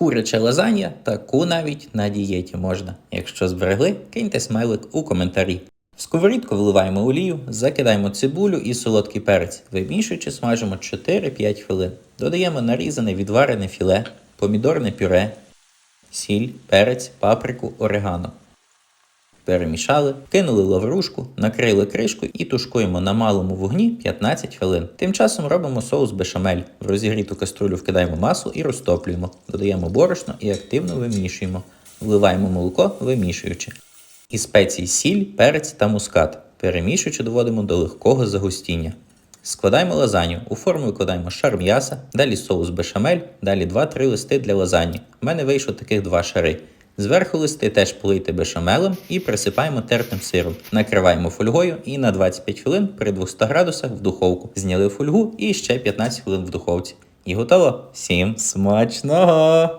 Куряче лазанья таку навіть на дієті можна. Якщо зберегли, киньте смайлик у коментарі. В сковорідку вливаємо олію, закидаємо цибулю і солодкий перець. Вимішуючи, смажимо 4-5 хвилин. Додаємо нарізане відварене філе, помідорне пюре, сіль, перець, паприку, орегано. Перемішали, кинули лаврушку, накрили кришкою і тушкуємо на малому вогні 15 хвилин. Тим часом робимо соус бешамель. В розігріту каструлю вкидаємо масло і розтоплюємо. Додаємо борошно і активно вимішуємо. Вливаємо молоко, вимішуючи. І спеції сіль, перець та мускат. Перемішуючи, доводимо до легкого загустіння. Складаємо лазанью. У форму викладаємо шар м'яса, далі соус бешамель, далі 2-3 листи для лазаньї. У мене вийшло таких два шари. Зверху листи теж полийте бешамелем і присипаємо тертим сиром. Накриваємо фольгою і на 25 хвилин при 200 градусах в духовку. Зняли фольгу і ще 15 хвилин в духовці. І готово. Всім смачного!